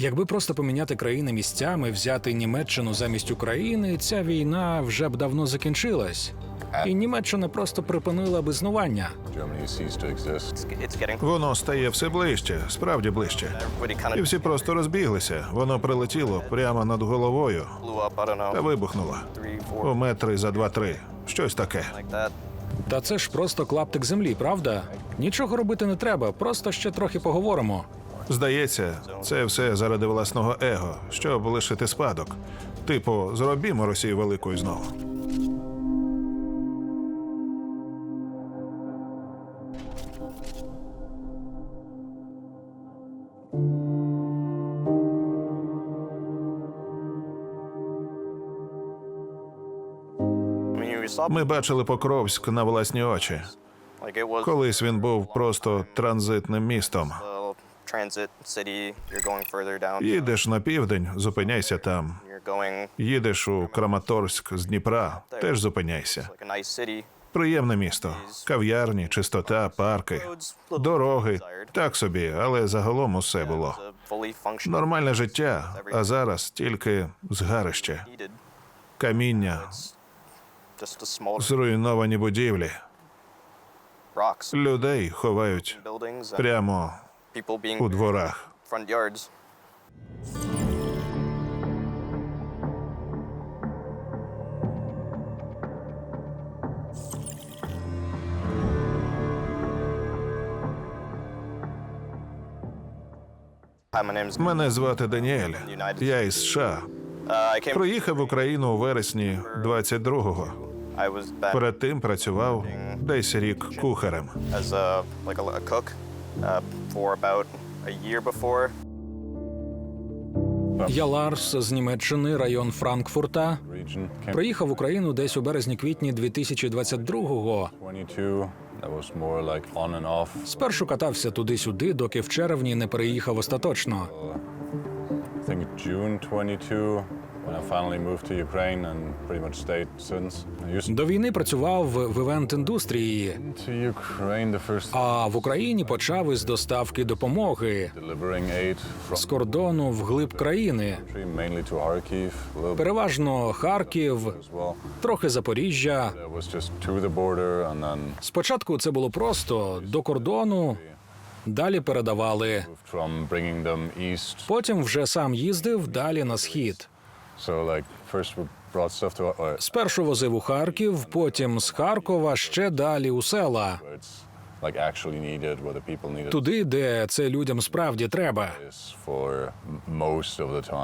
Якби просто поміняти країни місцями, взяти Німеччину замість України, ця війна вже б давно закінчилась. І Німеччина просто припинила б існування. Воно стає все ближче, справді ближче. І всі просто розбіглися. Воно прилетіло прямо над головою та вибухнуло. У метри за два-три. Щось таке. Та це ж просто клаптик землі, правда? Нічого робити не треба, просто ще трохи поговоримо. Здається, це все заради власного его, щоб лишити спадок. Типу, зробімо Росію великою знову. Ми бачили Покровськ на власні очі. Колись він був просто транзитним містом. A transit city. You're going further down. Їдеш на південь, зупиняйся там. You're going Їдеш у Краматорськ з Дніпра, теж зупиняйся. like a nice city. Приємне місто. Кав'ярні, чистота, парки, дороги. Так собі, але загалом усе було. A fully functional Нормальне життя, а зараз тільки згарище, needed. каміння, Just a small зруйновані будівлі. rocks, Людей ховають buildings, and прямо у дворах. Мене звати Даніель. Я із США. Uh. Приїхав в Україну у вересні 22-го. I Перед тим працював десь рік кухарем. Uh, for about a year before. Я Ларс з Німеччини, район Франкфурта. Приїхав в Україну десь у березні-квітні 2022-го. 22. That was more like on and off. Спершу катався туди-сюди, доки в червні не переїхав остаточно. I think June 22 when I finally moved to Ukraine and pretty much stayed since. I used До війни працював в the first а в Україні почав із доставки допомоги з кордону в глиб країни. Переважно Харків, трохи Запоріжжя. Спочатку це було просто до кордону, далі передавали. Потім вже сам їздив далі на схід. Uh, Спершу возив у Харків, потім з Харкова ще далі у села, туди, де це людям справді треба.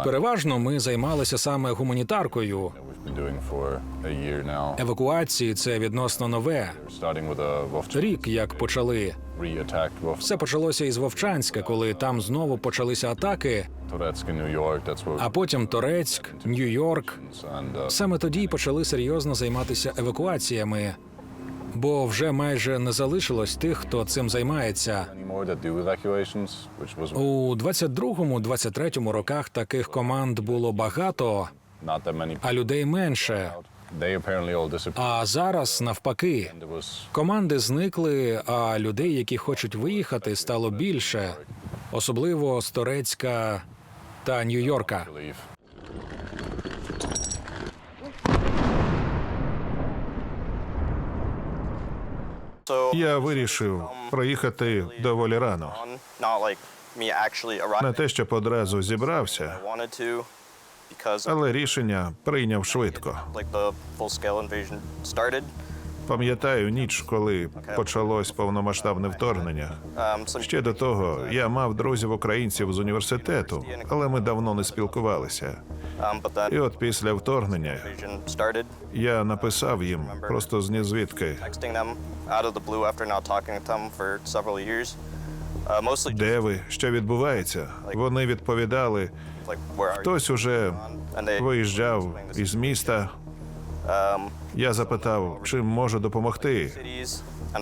Переважно ми займалися саме гуманітаркою. Евакуації це відносно нове. Рік як почали. Все почалося із Вовчанська, коли там знову почалися атаки, а потім Торецьк, Нью-Йорк. uh, Саме тоді почали серйозно займатися евакуаціями, бо вже майже не залишилось тих, хто цим займається. У 22-23 роках таких команд було багато, а людей менше. А зараз навпаки. Команди зникли, а людей, які хочуть виїхати, стало більше, особливо з Торецька та Нью-Йорка. relief. So Я вирішив проїхати доволі рано. Не те, щоб одразу зібрався, але рішення прийняв швидко. Пам'ятаю ніч, коли почалось повномасштабне вторгнення. Ще до того я мав друзів українців з університету, але ми давно не спілкувалися. Um, І от після вторгнення я написав їм просто з нізвідки. Uh, де ви, що відбувається. Вони відповідали, хтось уже виїжджав із міста. Я запитав, чим можу допомогти.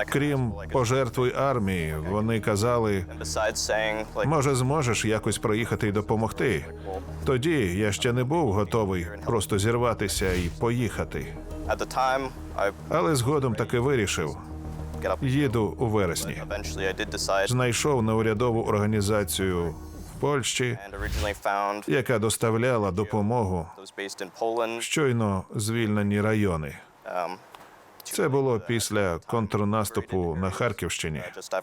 Крім пожертвуй армії, вони казали, може, зможеш якось проїхати і допомогти. Тоді я ще не був готовий просто зірватися і поїхати. Але згодом таки вирішив. Їду у вересні. Знайшов неурядову організацію Польщі, яка доставляла допомогу щойно звільнені райони. Um, Це було після контрнаступу на Харківщині.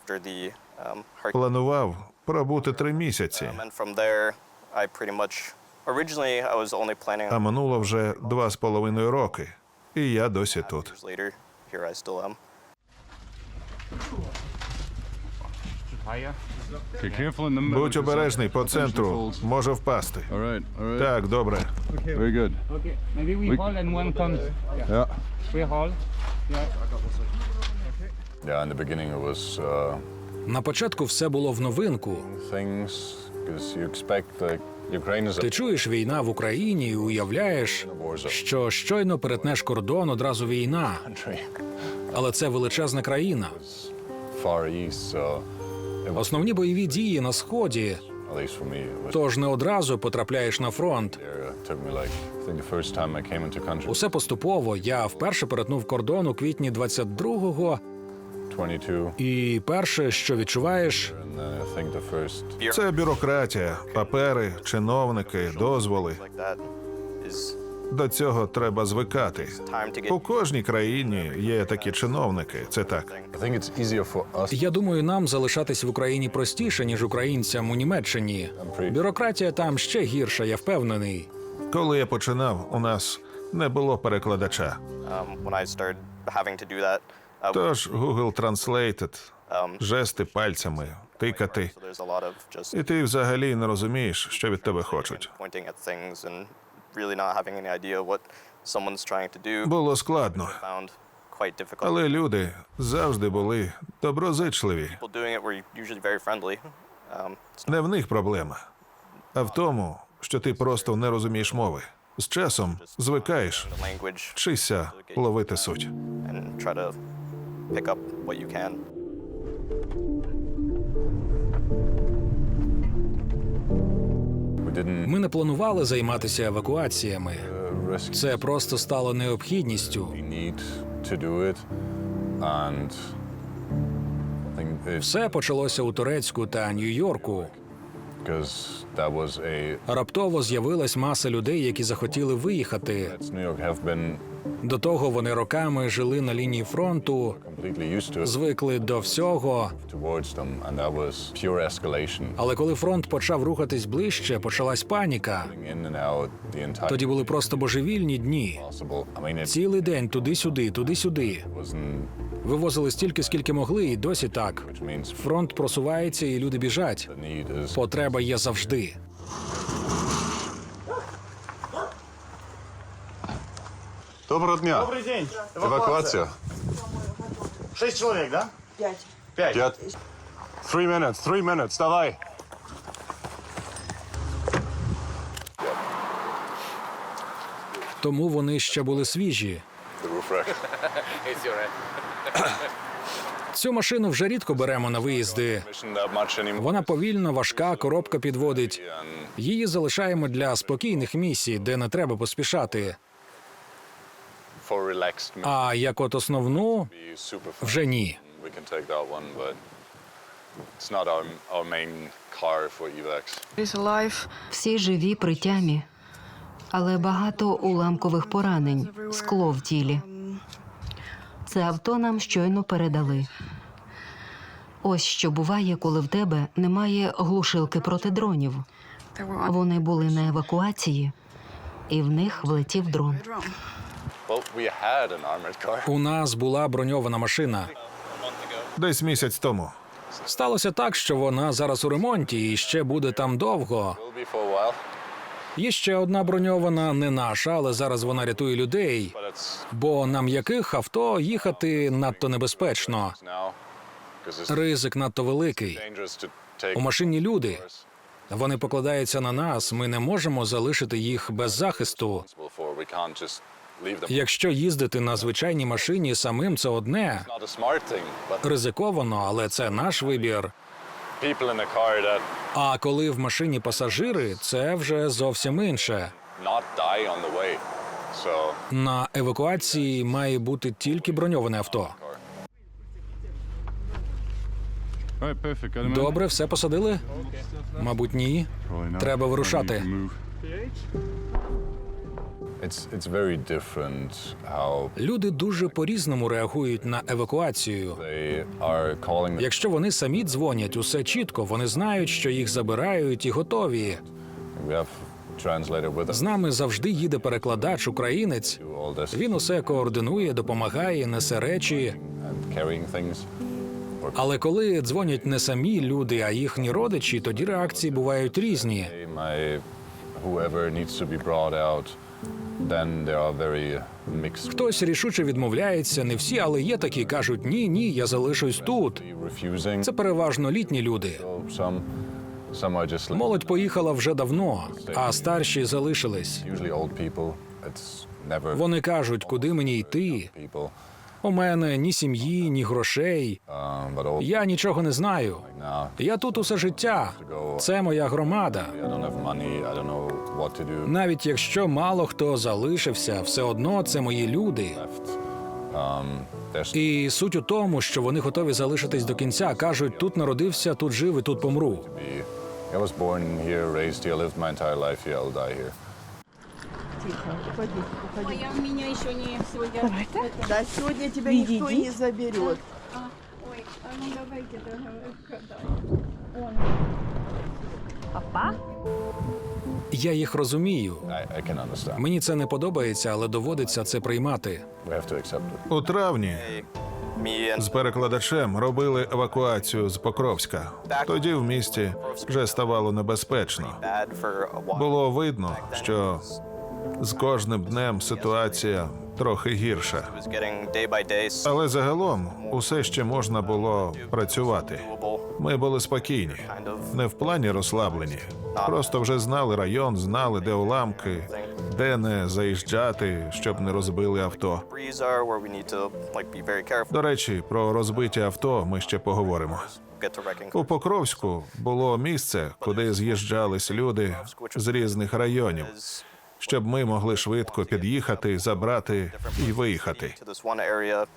the um, Планував пробути три місяці, а минуло вже два з половиною роки, і я досі тут. Будь обережний по центру, може впасти. Так, добре. На початку все було в новинку. Ти чуєш війна в Україні і уявляєш, що щойно перетнеш кордон, одразу війна. Але це величезна країна. Основні бойові дії на сході, тож не одразу потрапляєш на фронт. Усе поступово. Я вперше перетнув кордон у квітні 22-го, 22, і перше, що відчуваєш, Це бюрократія, папери, чиновники, дозволи. До цього треба звикати. У кожній країні є такі чиновники. Це так. Я думаю, нам залишатись в Україні простіше, ніж українцям у Німеччині. Бюрократія там ще гірша, я впевнений. Коли я починав, у нас не було перекладача. um. Uh, Тож Google Translated, um, жести пальцями, тикати. І ти взагалі не розумієш, що від тебе хочуть. Pointing at things and really not having any idea what someone's trying to do. Було складно, Found quite difficult. але люди завжди були доброзичливі. People doing it were usually very friendly. Um, it's Не в них проблема, а в тому, що ти просто не розумієш мови. З часом звикаєш, the language вчишся ловити суть. and try to pick up what you can. Ми не планували займатися евакуаціями. Це просто стало необхідністю. Все почалося у Турецьку та Нью-Йорку. Раптово з'явилась маса людей, які захотіли виїхати. До того вони роками жили на лінії фронту, звикли до всього. Але коли фронт почав рухатись ближче, почалась паніка. Тоді були просто божевільні дні. Цілий день туди-сюди, туди-сюди. Вивозили стільки, скільки могли, і досі так. Фронт просувається, і люди біжать. Потреба є завжди. Доброго дня. Добрый день. Евакуація. Шесть человек, да? Пять. Пять. П'ять. Three minutes, three minutes, давай. Тому вони ще були свіжі. Цю машину вже рідко беремо на виїзди. Вона повільна, важка, коробка підводить. Її залишаємо для спокійних місій, де не треба поспішати. For А як от основну, вже ні. Всі живі при тямі, але багато уламкових поранень, скло в тілі. Це авто нам щойно передали. Ось що буває, коли в тебе немає глушилки проти дронів. Вони були на евакуації, і в них влетів дрон. У нас була броньована машина. Десь місяць тому. Сталося так, що вона зараз у ремонті і ще буде там довго. Є ще одна броньована, не наша, але зараз вона рятує людей. Бо на м'яких авто їхати надто небезпечно. Ризик надто великий. У машині люди. Вони покладаються на нас. Ми не можемо залишити їх без захисту. Якщо їздити на звичайній машині самим, це одне ризиковано, але це наш вибір. А коли в машині пасажири, це вже зовсім інше. На евакуації має бути тільки броньоване авто. Добре, все посадили? Мабуть, ні. Треба вирушати. Люди дуже по-різному реагують на евакуацію. Якщо вони самі дзвонять, усе чітко, вони знають, що їх забирають і готові. З нами завжди їде перекладач, українець. Він усе координує, допомагає, несе речі. Але коли дзвонять не самі люди, а їхні родичі, тоді реакції бувають різні. Хтось рішуче відмовляється, не всі, але є такі, кажуть: ні, ні, я залишусь тут. Це переважно літні люди. Молодь поїхала вже давно, а старші залишились. Вони кажуть, куди мені йти. У мене ні сім'ї, ні грошей. old Я нічого не знаю. Я тут усе життя. Це моя громада. Навіть якщо мало хто залишився, все одно це мої люди. Left. Um, І суть у тому, що вони готові залишитись до кінця. кажуть, тут народився, тут жив і тут помру. be. I was born here, raised here, lived my entire life here. I'll die here. Ой, а у меня еще не сегодня. Да, сегодня тебя никто не заберет. Ой, а ну давайте договор. Я їх розумію. Мені це не подобається, але доводиться це приймати. У травні з перекладачем робили евакуацію з Покровська. Тоді в місті вже ставало небезпечно. Було видно, що з кожним днем ситуація трохи гірша. Але загалом усе ще можна було працювати. Ми були спокійні, не в плані розслаблені. Просто вже знали район, знали, де уламки, де не заїжджати, щоб не розбили авто. До речі, про розбиті авто ми ще поговоримо. У Покровську було місце, куди з'їжджались люди з різних районів, щоб ми могли швидко під'їхати, забрати і виїхати.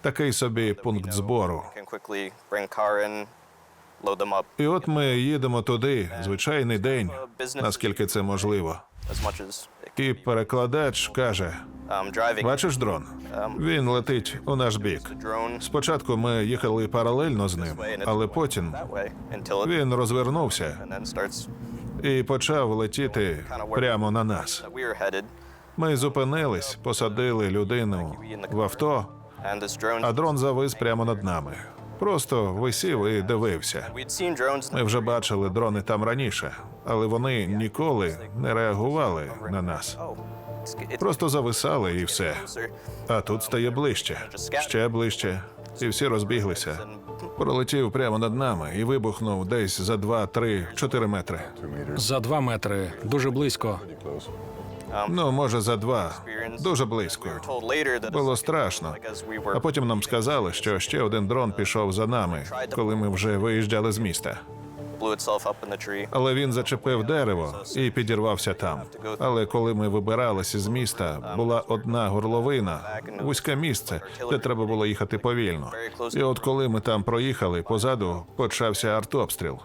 Такий собі пункт збору. І от ми їдемо туди, звичайний день, наскільки це можливо. І перекладач каже: um, Бачиш дрон? Він летить у наш бік. Спочатку ми їхали паралельно з ним, але потім він розвернувся і почав летіти прямо на нас. Ми зупинились, посадили людину в авто, а дрон завис прямо над нами. Просто висів і дивився. Ми вже бачили дрони там раніше, але вони ніколи не реагували на нас. Просто зависали і все. А тут стає ближче, ще ближче, і всі розбіглися. Пролетів прямо над нами і вибухнув десь за 2, 3, 4 метри. За два метри дуже близько. Close. Ну, може, за два. Дуже близько. Було страшно. А потім нам сказали, що ще один дрон пішов за нами, коли ми вже виїжджали з міста. Але він зачепив дерево і підірвався там. Але коли ми вибиралися з міста, була одна горловина, вузьке місце, де треба було їхати повільно. І от коли ми там проїхали, позаду почався артобстріл.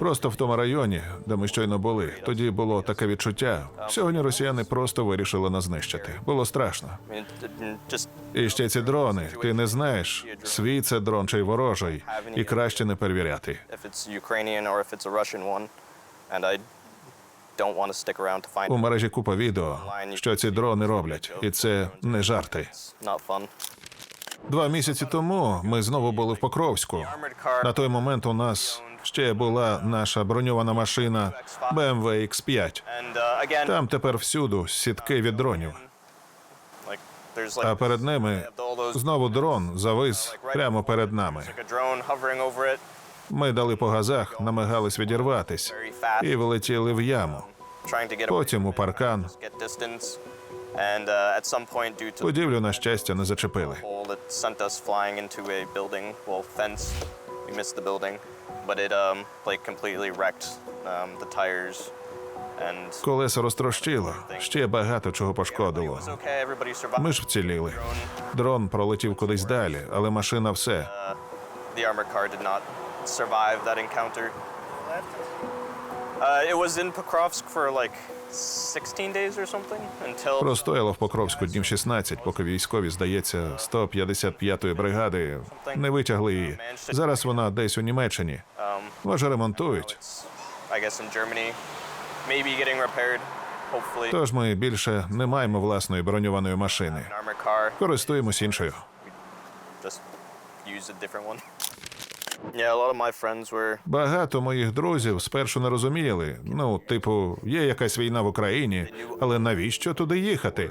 Просто в тому районі, де ми щойно були, тоді було таке відчуття. Сьогодні росіяни просто вирішили нас знищити. Було страшно. І ще ці дрони. Ти не знаєш, свій це дрон чи ворожий, і краще не перевіряти. У мережі купа відео, що ці дрони роблять, і це не жарти. Два місяці тому ми знову були в Покровську. На той момент у нас ще була наша броньована машина BMW X5. and uh, Там тепер всюду сітки від дронів. А перед ними знову дрон завис прямо перед нами. Ми дали по газах, намагались відірватись і влетіли в яму. Потім у паркан. and uh, Будівлю, на щастя, не зачепили. Missed the building, but it um like completely wrecked um, the tires, and Колеса розтрощило, ще багато чого пошкодило. was okay. Everybody survived. Ми ж вціліли. Дрон пролетів кудись далі, але машина все. the armored car did not survive that encounter. Uh, it was in Pokrovsk for like 16 days or something until Простояло в Покровську днів 16, поки військові, здається, 155-ї бригади не витягли її. Зараз вона десь у Німеччині. Може, ремонтують. Тож ми більше не маємо власної броньованої машини. Користуємось іншою. Багато моїх друзів спершу не розуміли. Ну, типу, є якась війна в Україні, але навіщо туди їхати?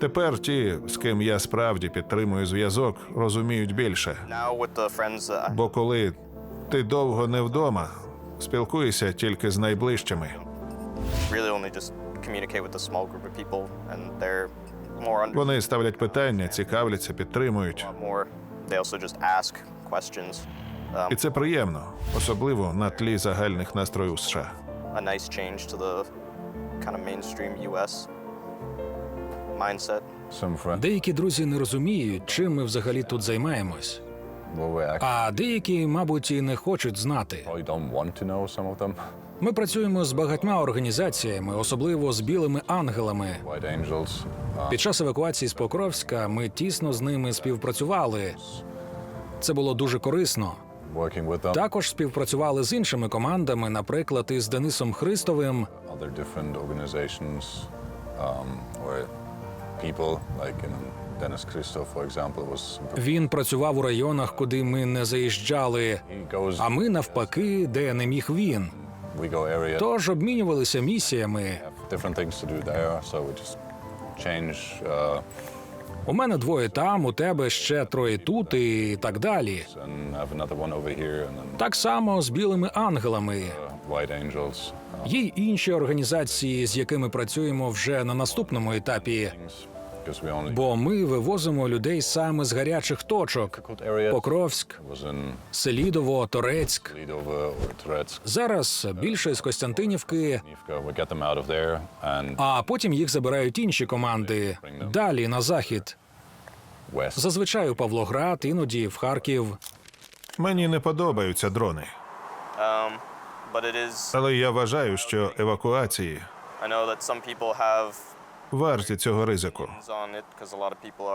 Тепер ті, з ким я справді підтримую зв'язок, розуміють більше. Бо коли ти довго не вдома, спілкуєшся тільки з найближчими. really only just communicate with a small group of people, and they're Вони ставлять питання, цікавляться, підтримують. questions. Um, І це приємно, особливо на тлі загальних настроїв США. Деякі друзі не розуміють, чим ми взагалі тут займаємось. А деякі, мабуть, і не хочуть знати. Ми працюємо з багатьма організаціями, особливо з білими ангелами. Під час евакуації з Покровська ми тісно з ними співпрацювали. Це було дуже корисно. Також співпрацювали з іншими командами, наприклад, із Денисом Христовим. Um. Він працював у районах, куди ми не заїжджали. А ми навпаки, де не міг він. Тож обмінювалися місіями. Uh, У мене двоє там, у тебе ще троє тут і так далі. Так само з білими ангелами. uh, Uh, Є й інші організації, з якими працюємо вже на наступному етапі. Бо ми вивозимо людей саме з гарячих точок. Покровськ, Селідово, Торецьк. Зараз більше з Костянтинівки, а потім їх забирають інші команди. Далі на захід. Зазвичай у Павлоград, іноді в Харків. Мені не подобаються дрони, Um, але я вважаю, що евакуації Варті цього ризику.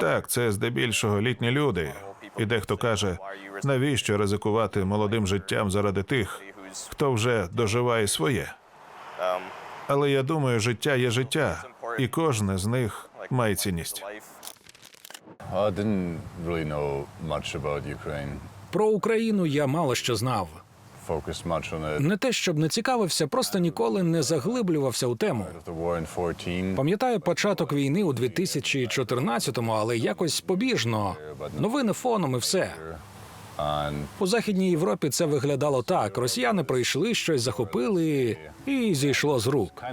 Так, це здебільшого літні люди. І дехто каже, навіщо ризикувати молодим життям заради тих, хто вже доживає своє. Але я думаю, життя є життя, і кожне з них має цінність. Про Україну я мало що знав. Не те, щоб не цікавився, просто ніколи не заглиблювався у тему. The war in 14. Пам'ятаю початок війни у 2014-му, але якось побіжно. Новини фоном і все. У західній Європі це виглядало так: росіяни прийшли, щось захопили і зійшло з рук.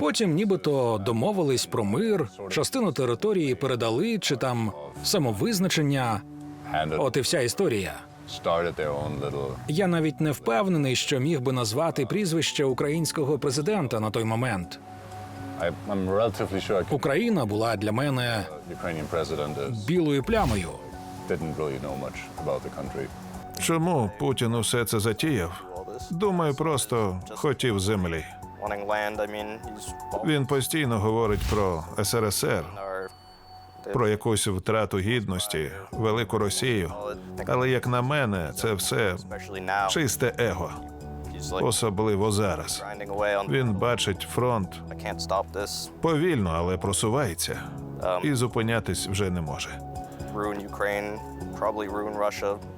Потім, нібито домовились про мир, частину території передали чи там самовизначення. От і вся історія. Я навіть не впевнений, що міг би назвати прізвище українського президента на той момент. Україна була для мене білою плямою. Чому Путін усе це затіяв? Думаю, просто хотів землі. Він постійно говорить про СРСР, про якусь втрату гідності, велику Росію. Але як на мене, це все чисте его, особливо зараз. Він бачить фронт повільно, але просувається, і зупинятись вже не може.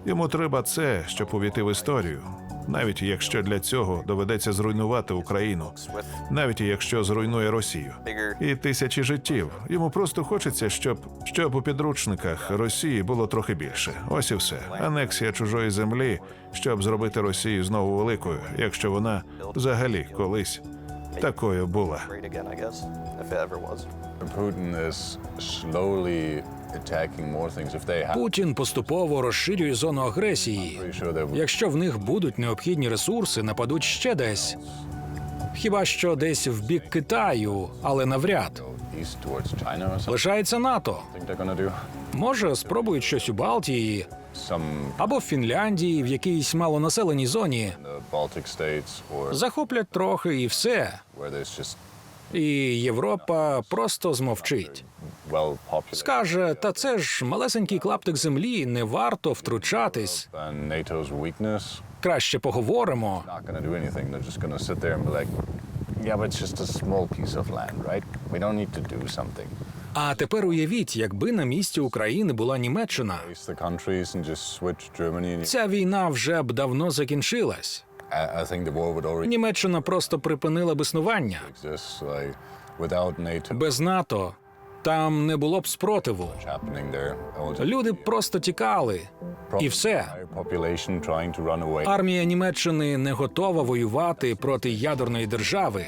Йому треба це, щоб увійти в історію, навіть якщо для цього доведеться зруйнувати Україну, навіть якщо зруйнує Росію. І тисячі життів. Йому просто хочеться, щоб щоб у підручниках Росії було трохи більше. Ось і все. Анексія чужої землі, щоб зробити Росію знову великою, якщо вона взагалі колись такою була. Putin is slowly Путін поступово розширює зону агресії. Якщо в них будуть необхідні ресурси, нападуть ще десь. Хіба що десь в бік Китаю, але навряд. Лишається НАТО. Може, спробують щось у Балтії або в Фінляндії, в якійсь малонаселеній зоні. Захоплять трохи і все. І Європа просто змовчить. Скаже, та це ж малесенький клаптик землі, не варто втручатись. Краще поговоримо. А тепер уявіть, якби на місці України була Німеччина, ця війна вже б давно закінчилась. Німеччина просто припинила б існування. Без НАТО там не було б спротиву. Люди просто тікали. І все. Армія Німеччини не готова воювати проти ядерної держави.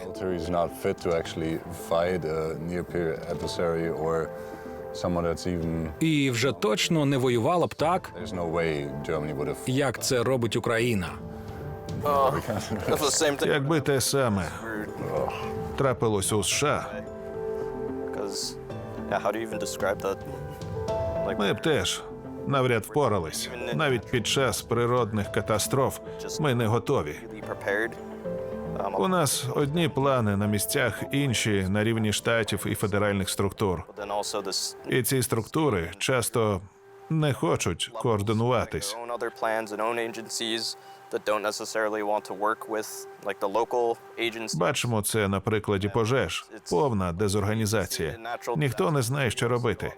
І вже точно не воювала б так, як це робить Україна. Якби те саме трапилось у США, ми б теж навряд впорались. Навіть під час природних катастроф ми не готові. У нас одні плани на місцях, інші на рівні штатів і федеральних структур. І ці структури часто не хочуть координуватись. Бачимо це на прикладі пожеж. Повна дезорганізація. Ніхто не знає, що робити.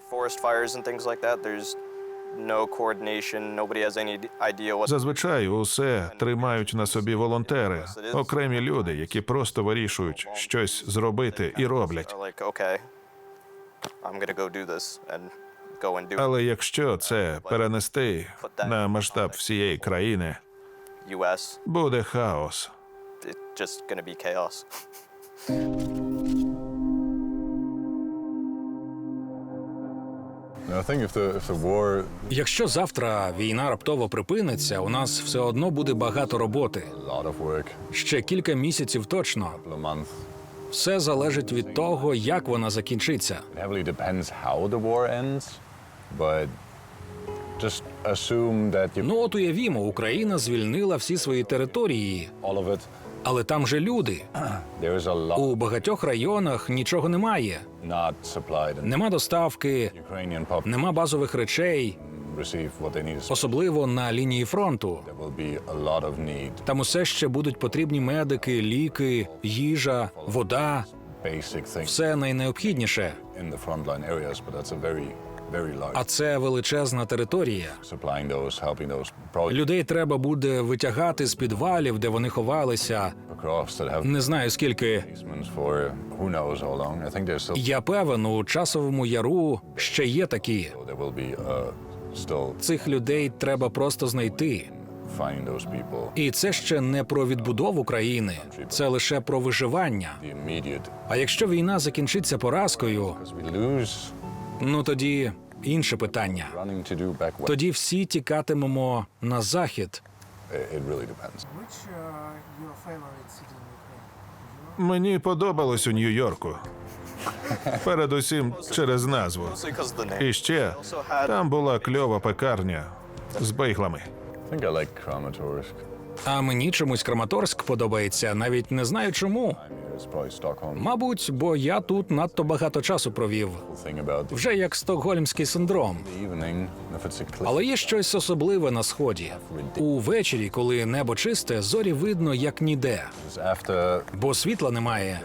Зазвичай усе тримають на собі волонтери, окремі люди, які просто вирішують щось зробити і роблять. Але якщо це перенести на масштаб всієї країни, буде хаос. Якщо завтра війна раптово припиниться, у нас все одно буде багато роботи. Ще кілька місяців точно. Все залежить від того, як вона закінчиться. But just assume that you Ну от уявімо, Україна звільнила всі свої території, all of it. але там же люди. There is a lot У багатьох районах нічого немає. not supplied, and Нема доставки, Ukrainian population нема базових речей, receive what they need. особливо на лінії фронту. There will be a lot of need, Там усе ще будуть потрібні медики, ліки, їжа, вода, basic things все найнеобхідніше. in the frontline areas, but that's a very. А це величезна територія. Людей треба буде витягати з підвалів, де вони ховалися. Не знаю скільки. Я певен, у часовому яру ще є такі. uh, Цих людей треба просто знайти. І це ще не про відбудову країни, це лише про виживання. А якщо війна закінчиться поразкою, ну тоді інше питання. Тоді всі тікатимемо на захід. it. Мені подобалось у Нью-Йорку. Передусім через назву. І ще там була кльова пекарня з бейглами. А мені чомусь Краматорськ подобається, навіть не знаю чому. Мабуть, бо я тут надто багато часу провів. Вже як стокгольмський синдром. Але є щось особливе на сході. Увечері, коли небо чисте, зорі видно як ніде, бо світла немає.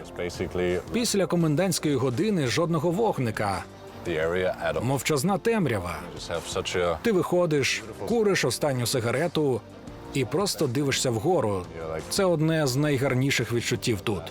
Після комендантської години жодного вогника, мовчазна темрява. Ти виходиш, куриш останню сигарету і просто дивишся вгору. Це одне з найгарніших відчуттів тут.